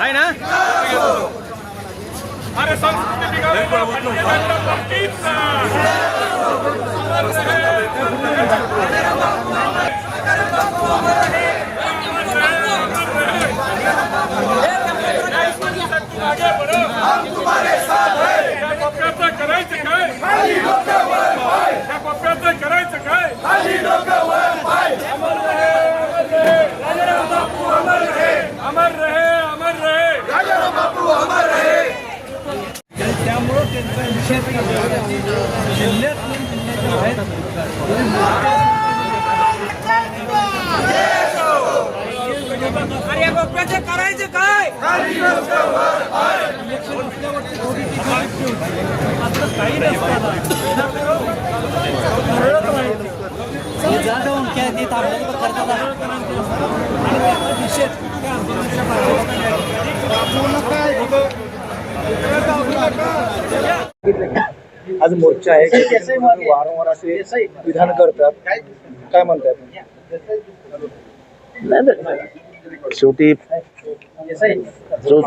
आहे ना? अरे संस्कृती करायचं काय जाधव क्या करतात आणि त्याचा निषेध त्या आंदोलनाच्या आज मोर्चा आहे. वारंवार असे विधान करतात. काय म्हणतात शेवटी जो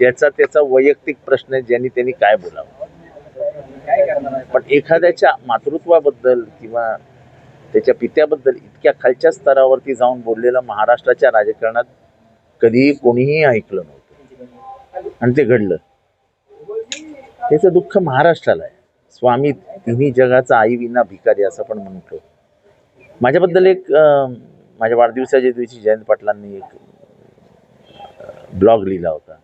ज्याचा त्याचा वैयक्तिक प्रश्न आहे ज्यांनी त्यांनी काय बोलावं? पण एखाद्याच्या मातृत्वाबद्दल किंवा त्याच्या पित्याबद्दल इतक्या खालच्या स्तरावरती जाऊन बोललेलं महाराष्ट्राच्या राजकारणात कधीही कोणीही ऐकलं नव्हतं. आणि ते घडलं. त्याचं दुःख महाराष्ट्राला आहे. स्वामी तिन्ही जगाचा आई विना भिकारी असं पण म्हणतो. माझ्याबद्दल एक माझ्या वाढदिवसाच्या दिवशी जयंत पाटलांनी एक ब्लॉग लिहिला होता.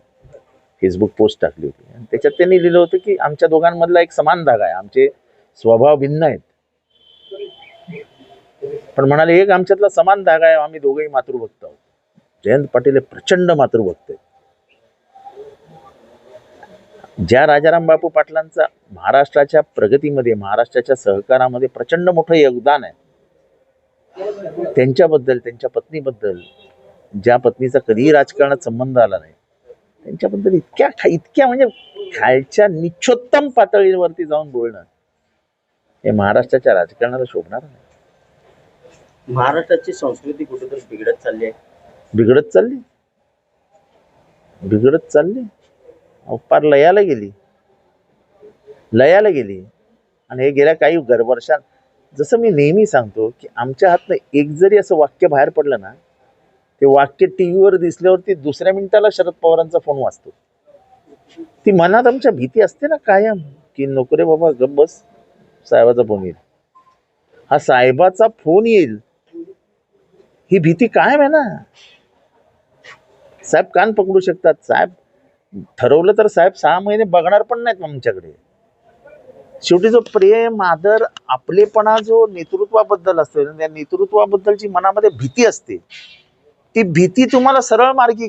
फेसबुक पोस्ट टाकली होती. आणि त्याच्यात त्यांनी लिहिलं होतं की आमच्या दोघांमधला एक समान धागा आहे. आमचे स्वभाव भिन्न आहेत. पण म्हणाले एक आमच्यातला समान धागा आहे. आम्ही दोघंही मातृभक्त आहोत. जयंत पाटील हे प्रचंड मातृभक्त आहेत. ज्या राजाराम बापू पाटलांचा महाराष्ट्राच्या प्रगतीमध्ये महाराष्ट्राच्या सहकारामध्ये प्रचंड मोठं योगदान आहे त्यांच्याबद्दल त्यांच्या पत्नीबद्दल ज्या पत्नीचा कधीही राजकारणात संबंध आला नाही त्यांच्याबद्दल इतक्या इतक्या म्हणजे खालच्या निच्छोत्तम पातळीवरती जाऊन बोलणं हे महाराष्ट्राच्या राजकारणाला शोभणार नाही. महाराष्ट्राची संस्कृती कुठेतरी बिघडत चालली आहे? बिघडत चालली. बिघडत चालली. पार लयाला गेली. लयाला गेली. आणि हे गेल्या काही वर्षात जसं मी नेहमी सांगतो की आमच्या हातनं एक जरी असं वाक्य बाहेर पडलं ना ते वाक्य टी व्हीवर दिसल्यावरती दुसऱ्या मिनिटाला शरद पवारांचा फोन वाचतो ती मनात आमच्या भीती असते ना कायम की नको रे बाबा गप बस साहेबाचा फोन येईल. हा साहेबाचा फोन येईल. ही भीती कायम आहे ना. साहेब कान पकडू शकतात साहेब ठरवलं तर साहेब सहा महिने बघणार पण नाहीत आमच्याकडे. शेवटी जो प्रेम आदर आपलेपणा जो नेतृत्वाबद्दल असतो त्या नेतृत्वाबद्दलची मनामध्ये भीती असते. ती भीती तुम्हाला सरळ मार्गी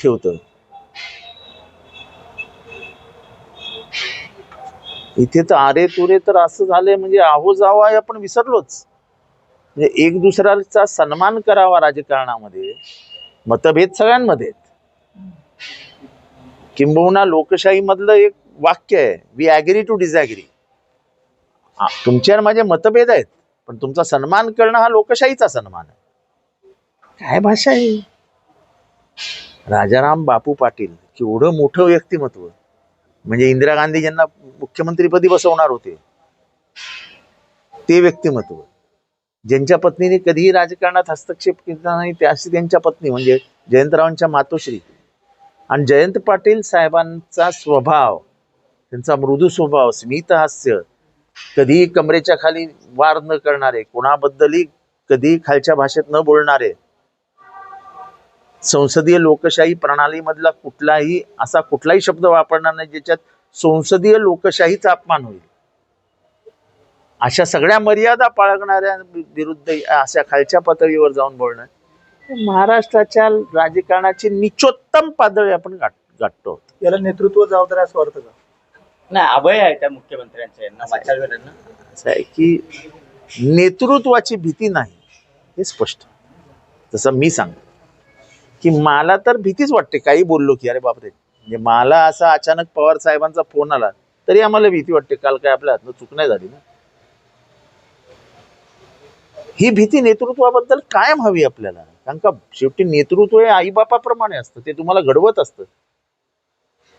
ठेवत. इथे तर आरे तुरे तर असं झालंय म्हणजे आहो जावा हे आपण विसरलोच. म्हणजे एक दुसऱ्याचा सन्मान करावा राजकारणामध्ये. मतभेद सगळ्यांमध्ये किंबहुना लोकशाही मधलं एक वाक्य आहे वी ॲग्री टू डिझॅग्री तुमचे आणि माझे मतभेद आहेत पण तुमचा सन्मान करणं हा लोकशाहीचा सन्मान आहे. काय भाषा आहे राजाराम बापू पाटील केवढं मोठं व्यक्तिमत्व. म्हणजे इंदिरा गांधी ज्यांना मुख्यमंत्रीपदी बसवणार होते. ते व्यक्तिमत्व. ज्यांच्या पत्नीने कधीही राजकारणात हस्तक्षेप केला नाही त्या अशी त्यांच्या पत्नी म्हणजे जयंतरावांच्या मातोश्री. आणि जयंत पाटील साहेबांचा स्वभाव त्यांचा मृदू स्वभाव स्मितहास्य कधीही कमरेच्या खाली वार न करणारे कोणाबद्दलही कधीही खालच्या भाषेत न बोलणारे संसदीय लोकशाही प्रणालीमधला कुठलाही असा कुठलाही शब्द वापरणार नाही ज्याच्यात संसदीय लोकशाहीचा अपमान होईल. अशा सगळ्या मर्यादा पाळगणाऱ्या विरुद्ध अशा खालच्या पातळीवर जाऊन बोलणं महाराष्ट्राच्या राजकारणाची निचोत्तम पातळी आपण गाठ गाठतो याला नेतृत्व जबाबदार असं वाटतं का? नाही अभय आहे त्या मुख्यमंत्र्यांच्या यांना असं आहे की नेतृत्वाची भीती नाही हे स्पष्ट. जसं मी सांगतो की मला तर भीतीच वाटते काही बोललो की अरे बापरे म्हणजे मला असा अचानक पवार साहेबांचा फोन आला तरी आम्हाला भीती वाटते काल काय आपल्या हातनं चूक नाही झाली ना? ही भीती नेतृत्वाबद्दल कायम हवी आपल्याला. कारण का शेवटी नेतृत्व हे आईबापाप्रमाणे असतं. ते तुम्हाला घडवत असतं.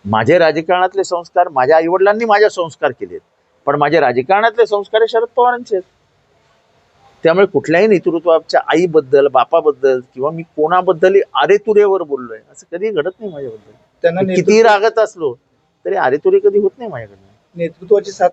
माझे राजकारणातले संस्कार माझ्या आईवडिलांनी माझ्या संस्कार केलेत. पण माझे राजकारणातले संस्कार हे शरद पवारांचे आहेत. त्यामुळे कुठल्याही नेतृत्वाच्या आईबद्दल बापाबद्दल किंवा मी कोणाबद्दल अरेतुरेवर बोललोय. असं कधी घडत नाही माझ्याबद्दल. त्यांना किती रागत असलो तरी अरेतुरे कधी होत नाही माझ्याकडनं. नेतृत्वाची साथ